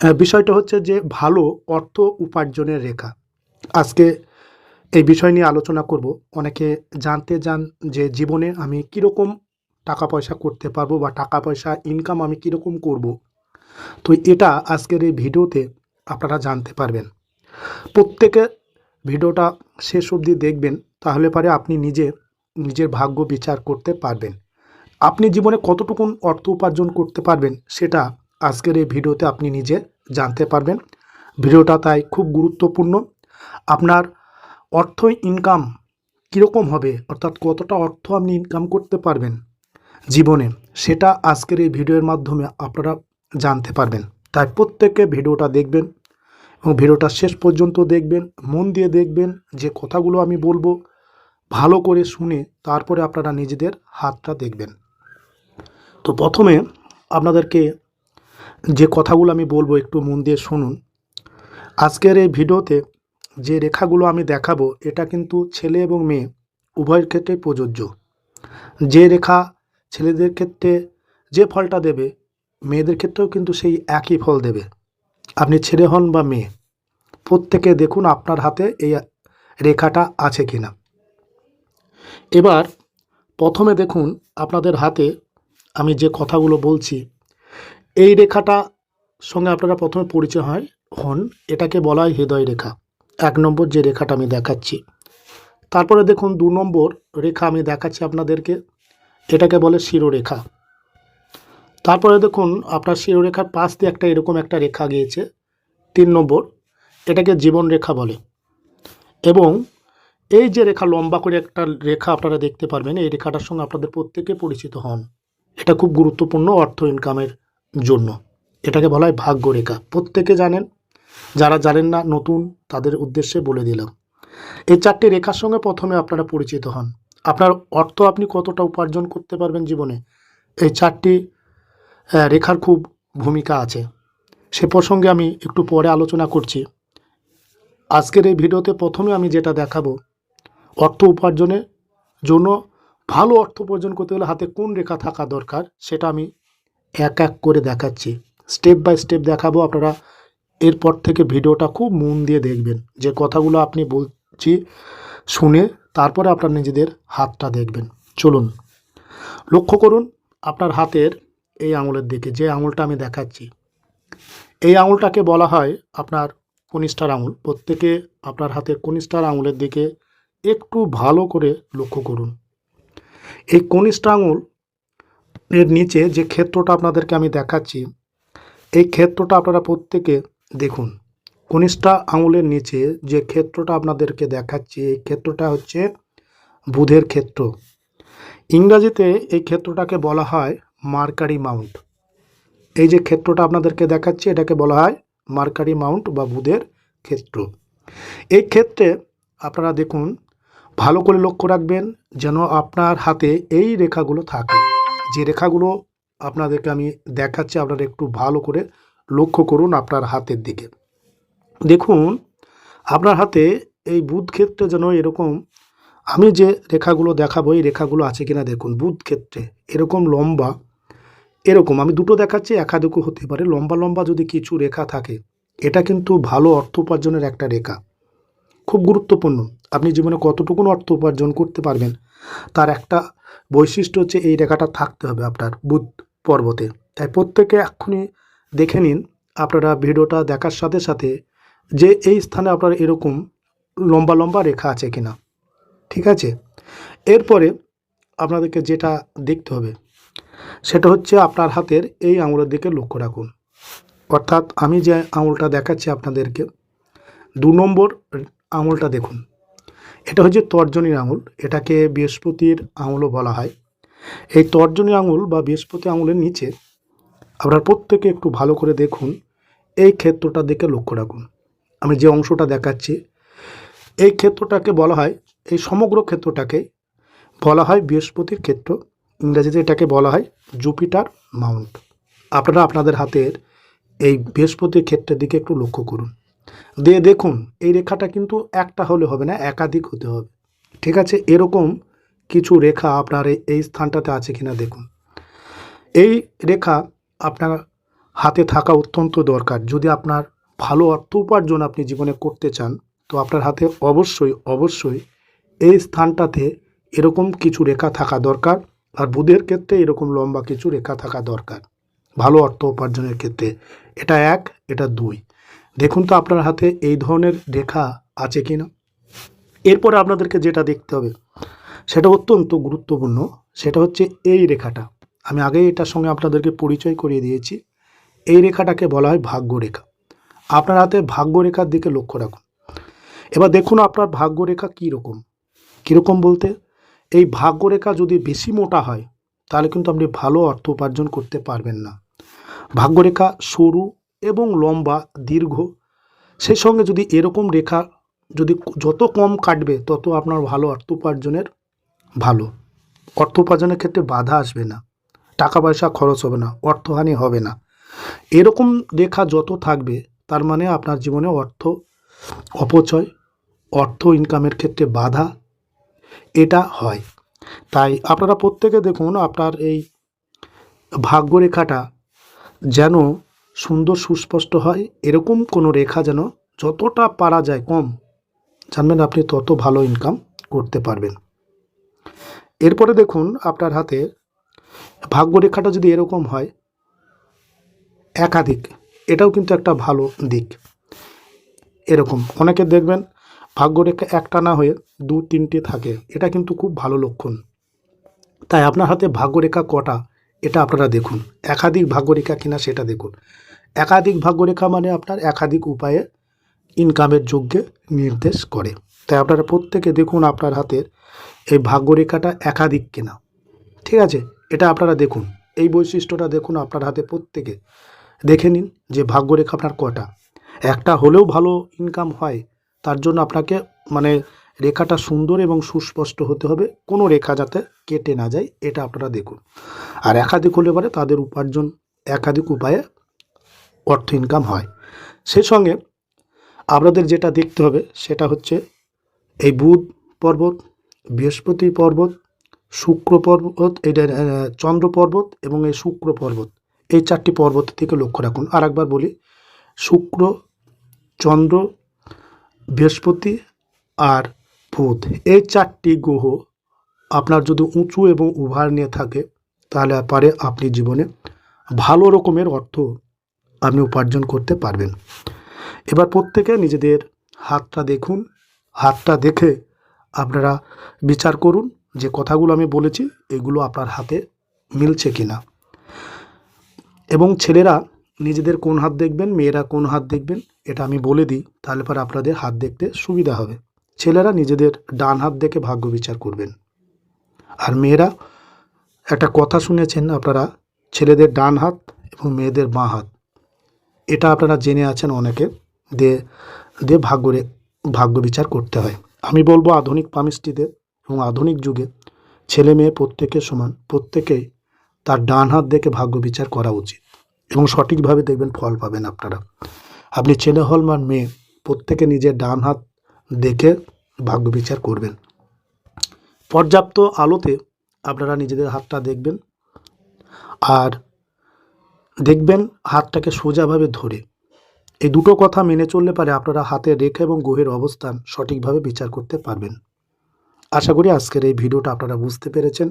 বিষয়টা হচ্ছে যে ভালো অর্থ উপার্জনের রেখা। আজকে এই বিষয় নিয়ে আলোচনা করব। অনেকে জানতে চান যে জীবনে আমি কীরকম টাকা পয়সা করতে পারব বা টাকা পয়সা ইনকাম আমি কীরকম করব। তো এটা আজকের এই ভিডিওতে আপনারা জানতে পারবেন। প্রত্যেকে ভিডিওটা শেষ অবধি দেখবেন, তাহলে পারে আপনি নিজে নিজের ভাগ্য বিচার করতে পারবেন। আপনি জীবনে কতটুকুন অর্থ উপার্জন করতে পারবেন সেটা আজকের এই ভিডিওতে আপনি নিজে জানতে পারবেন। ভিডিওটা তাই খুব গুরুত্বপূর্ণ। আপনার অর্থ ইনকাম কীরকম হবে? অর্থাৎ কতটা অর্থ আপনি ইনকাম করতে পারবেন জীবনে? সেটা আজকের এই ভিডিওর মাধ্যমে আপনারা জানতে পারবেন। তাই প্রত্যেকে ভিডিওটা দেখবেন এবং ভিডিওটা শেষ পর্যন্ত দেখবেন, মন দিয়ে দেখবেন যে কথাগুলো আমি বলব, ভালো করে শুনে তারপরে আপনারা নিজেদের হাতটা দেখবেন। তো প্রথমে আপনাদেরকে যে কথাগুলো আমি বলব একটু মন দিয়ে শুনুন। আজকের এই ভিডিওতে যে রেখাগুলো আমি দেখাবো, এটা কিন্তু ছেলে এবং মেয়ে, উভয়ের ক্ষেত্রে প্রযোজ্য। যে রেখা ছেলেদের ক্ষেত্রে যে ফলটা দেবে, মেয়েদের ক্ষেত্রেও কিন্তু সেই একই ফল দেবে। আপনি ছেলে হন বা মেয়ে, প্রত্যেকে দেখুন আপনার হাতে এই রেখাটা আছে কিনা। এবার প্রথমে দেখুন আপনাদের হাতে আমি যে কথাগুলো বলছি এই রেখাটা সঙ্গে আপনারা প্রথমে পরিচয় হয়, হন। এটাকে বলা হয় হৃদয় রেখা। এক নম্বর যে রেখাটা আমি দেখাচ্ছি। তারপরে দেখুন, দু নম্বর রেখা আমি দেখাচ্ছি আপনাদেরকে। এটাকে বলে শিরোরেখা। তারপরে দেখুন, আপনার শিরোরেখার পাশ দিয়ে একটা এরকম একটা রেখা গিয়েছে, তিন নম্বর। এটাকে জীবন রেখা বলে। এবং এই যে রেখা, লম্বা করে একটা রেখা আপনারা দেখতে পারবেন, এই রেখাটার সঙ্গে আপনাদের প্রত্যেকে পরিচিত হন। এটা খুব গুরুত্বপূর্ণ অর্থ ইনকামের জন্য। এটাকে বলা হয় ভাগ্য রেখা প্রত্যেকে জানেন, যারা জানেন না, নতুন, তাদের উদ্দেশ্যে বলে দিলাম। এই চারটি রেখার সঙ্গে প্রথমে আপনারা পরিচিত হন। আপনার অর্থ আপনি কতটা উপার্জন করতে পারবেন জীবনে, এই চারটি রেখার খুব ভূমিকা আছে। সে প্রসঙ্গে আমি একটু পরে আলোচনা করছি। আজকের এই ভিডিওতে প্রথমে আমি যেটা দেখাবো, অর্থ উপার্জনের জন্য ভালো অর্থ উপার্জন করতে গেলে হাতে কোন রেখা থাকা দরকার, সেটা আমি এক এক করে দেখাচ্ছি। স্টেপ বাই স্টেপ দেখাবো আপনারা। এরপর থেকে ভিডিওটা খুব মন দিয়ে দেখবেন। যে কথাগুলো আপনি বলছি শুনে তারপরে আপনার নিজেদের হাতটা দেখবেন। চলুন। লক্ষ্য করুন, আপনার হাতের এই আঙুলের দিকে, যে আঙুলটা আমি দেখাচ্ছি। এই আঙুলটাকে বলা হয় আপনার কনিষ্ঠার আঙুল। প্রত্যেকে আপনার হাতের কনিষ্ঠার আঙুলের দিকে একটু ভালো করে লক্ষ্য করুন। এই কনিষ্ঠ আঙুল এর নিচে যে ক্ষেত্রটা আপনাদেরকে আমি দেখাচ্ছি, এই ক্ষেত্রটা আপনারা প্রত্যেকে দেখুন। কনিষ্ঠা আঙুলের নিচে যে ক্ষেত্রটা আপনাদেরকে দেখাচ্ছি, এই ক্ষেত্রটা হচ্ছে বুধের ক্ষেত্র। ইংরাজিতে এই ক্ষেত্রটাকে বলা হয় মার্কারি মাউন্ট। এই যে ক্ষেত্রটা আপনাদেরকে দেখাচ্ছি, এটাকে বলা হয় মার্কারি মাউন্ট বা বুধের ক্ষেত্র। এই ক্ষেত্রে আপনারা দেখুন, ভালো করে লক্ষ্য রাখবেন যেন আপনার হাতে এই রেখাগুলো থাকে। যে রেখাগুলো আপনাদেরকে আমি দেখাচ্ছি, আপনারা একটু ভালো করে লক্ষ্য করুন আপনার হাতের দিকে। দেখুন, আপনার হাতে এই বুধ ক্ষেত্রে যেন এরকম, আমি যে রেখাগুলো দেখাবো, এই রেখাগুলো আছে কিনা দেখুন বুধ ক্ষেত্রে এরকম লম্বা, এরকম, আমি দুটো দেখাচ্ছি একাধিকও হতে পারে, লম্বা লম্বা যদি কিছু রেখা থাকে, এটা কিন্তু ভালো অর্থ উপার্জনের একটা রেখা। খুব গুরুত্বপূর্ণ, আপনি জীবনে কতটুকুন অর্থ উপার্জন করতে পারবেন তার একটা বৈশিষ্ট্য হচ্ছে এই রেখাটা থাকতে হবে আপনার বুধ পর্বতে। তাই প্রত্যেকে এক্ষুনি দেখে নিন, আপনারা ভিডিওটা দেখার সাথে সাথে যে এই স্থানে আপনার এরকম লম্বা লম্বা রেখা আছে কিনা, ঠিক আছে? এরপরে আপনাদেরকে যেটা দেখতে হবে, সেটা হচ্ছে আপনার হাতের এই আঙুলের দিকে লক্ষ্য রাখুন। অর্থাৎ আমি যে আঙুলটা দেখাচ্ছি আপনাদেরকে, দু নম্বর আঙুলটা দেখুন। এটা হচ্ছে তর্জনীর আঙুল। এটাকে বৃহস্পতির আঙুলও বলা হয়। এই তর্জনী আঙুল বা বৃহস্পতি আঙুলের নিচে আপনার প্রত্যেকে একটু ভালো করে দেখুন। এই ক্ষেত্রটার দিকে লক্ষ্য রাখুন। আমি যে অংশটা দেখাচ্ছি, এই ক্ষেত্রটাকে বলা হয়, এই সমগ্র ক্ষেত্রটাকে বলা হয় বৃহস্পতির ক্ষেত্র। ইংরেজিতে এটাকে বলা হয় জুপিটার মাউন্ট। আপনারা আপনাদের হাতের এই বৃহস্পতির ক্ষেত্রের দিকে একটু লক্ষ্য করুন। দিয়ে দেখুন, এই রেখাটা কিন্তু একটা হলে হবে না, একাধিক হতে হবে। ঠিক আছে? এরকম কিছু রেখা আপনার এই- স্থানটাতে আছে কিনা দেখুন। এই রেখা আপনার হাতে থাকা অত্যন্ত দরকার। যদি আপনার ভালো অর্থ উপার্জন আপনি জীবনে করতে চান, তো আপনার হাতে অবশ্যই অবশ্যই এই স্থানটাতে এরকম কিছু রেখা থাকা দরকার। আর বুধের ক্ষেত্রে এরকম লম্বা কিছু রেখা থাকা দরকার। ভালো অর্থ উপার্জনের ক্ষেত্রে। এটা এক, এটা দুই। দেখুন তো আপনার হাতে এই ধরনের রেখা আছে কি না এরপরে আপনাদেরকে যেটা দেখতে হবে, সেটা অত্যন্ত গুরুত্বপূর্ণ, সেটা হচ্ছে এই রেখাটা। আমি আগেই এটার সঙ্গে আপনাদেরকে পরিচয় করিয়ে দিয়েছি। এই রেখাটাকে বলা হয় ভাগ্যরেখা। আপনার হাতে ভাগ্যরেখার দিকে লক্ষ্য রাখুন। এবার দেখুন আপনার ভাগ্যরেখা কী রকম কীরকম বলতে, এই ভাগ্যরেখা যদি বেশি মোটা হয়, তাহলে কিন্তু আপনি ভালো অর্থ উপার্জন করতে পারবেন না। ভাগ্যরেখা সরু এবং লম্বা, দীর্ঘ সেই সঙ্গে যদি এরকম রেখা যদি যত কম কাটবে, তত আপনার ভালো অর্থ উপার্জনের ভালো। অর্থ উপার্জনের ক্ষেত্রে বাধা আসবে না টাকা পয়সা খরচ হবে না, অর্থহানি হবে না। এরকম রেখা যত থাকবে, তার মানে আপনার জীবনে অর্থ অপচয়, অর্থ ইনকামের ক্ষেত্রে বাধা, এটা হয়। তাই আপনারা প্রত্যেকে দেখুন, আপনার এই ভাগ্যরেখাটা যেন সুন্দর সুস্পষ্ট হয়। এরকম কোনো রেখা যেন যতটা পারা যায় কম, জানবেন আপনি তত ভালো ইনকাম করতে পারবেন। এরপরে দেখুন আপনার হাতে ভাগ্যরেখাটা যদি এরকম হয়, একাধিক, এটাও কিন্তু একটা ভালো দিক। এরকম, অনেকে দেখবেন ভাগ্যরেখা একটা না হয়ে দু, তিনটে থাকে, এটা কিন্তু খুব ভালো লক্ষণ। তাই আপনার হাতে ভাগ্যরেখা কটা, এটা আপনারা দেখুন। একাধিক ভাগ্যরেখা কিনা সেটা দেখুন। একাধিক ভাগ্যরেখা মানে আপনার একাধিক উপায়ে ইনকামের যোগ্যে নির্দেশ করে। তাই আপনারা প্রত্যেকে দেখুন আপনার হাতের এই ভাগ্যরেখাটা একাধিক কিনা। ঠিক আছে? এটা আপনারা দেখুন। এই বৈশিষ্ট্যটা দেখুন আপনার হাতে প্রত্যেকে। দেখে নিন যে ভাগ্যরেখা আপনার কটা। একটা হলেও ভালো ইনকাম হয়, তার জন্য আপনাকে মানে রেখাটা সুন্দর এবং সুস্পষ্ট হতে হবে। কোনো রেখা যাতে কেটে না যায়, এটা আপনারা দেখুন। আর একাধিক হলে পরে তাদের উপার্জন, একাধিক উপায়ে অর্থ ইনকাম হয়। সেই সঙ্গে আপনাদের যেটা দেখতে হবে সেটা হচ্ছে এই বুধ পর্বত, বৃহস্পতি পর্বত, শুক্র পর্বত এটা চন্দ্র পর্বত এবং এই শুক্র পর্বত। এই চারটি পর্বত থেকে লক্ষ্য রাখুন। আর একবার বলি, শুক্র, চন্দ্র, বৃহস্পতি আর বুধ। এই চারটি গ্রহ আপনার যদি উঁচু এবং উভার নিয়ে থাকে, তাহলে পারে আপনি জীবনে ভালো রকমের অর্থ আপনি উপার্জন করতে পারবেন। এবার প্রত্যেকে নিজেদের হাতটা দেখুন। হাতটা দেখে আপনারা বিচার করুন যে কথাগুলো আমি বলেছি, এগুলো আপনার হাতে মিলছে কিনা। এবং ছেলেরা নিজেদের কোন হাত দেখবেন, মেয়েরা কোন হাত দেখবেন, এটা আমি বলে দিই, তাহলে পরে আপনাদের হাত দেখতে সুবিধা হবে। ছেলেরা নিজেদের ডান হাত দেখে ভাগ্য বিচার করবেন। আর মেয়েরা, একটা কথা শুনেছেন আপনারা, ছেলেদের ডান হাত এবং মেয়েদের বাঁ হাত। এটা আপনারা জেনে আছেন অনেকে দিয়ে দিয়ে ভাগ্য ভাগ্য বিচার করতে হয়। আমি বলব আধুনিক পামিস্ট্রিতে এবং আধুনিক যুগে ছেলে মেয়ে প্রত্যেকের সমান, প্রত্যেকেই তার ডান হাত দেখে ভাগ্য বিচার করা উচিত এবং সঠিকভাবে দেখবেন ফল পাবেন আপনারা। আপনি ছেলে হল বা মেয়ে, প্রত্যেকে নিজের ডান হাত দেখে ভাগ্য বিচার করবেন। পর্যাপ্ত আলোতে আপনারা নিজেদের হাতটা দেখবেন। আর দেখবেন হাতটাকে সোজাভাবে ধরে। এই দুটো কথা মেনে চললে পারে আপনারা হাতের রেখা এবং গ্রহের অবস্থান সঠিকভাবে বিচার করতে পারবেন। আশা করি আজকের এই ভিডিওটা আপনারা বুঝতে পেরেছেন।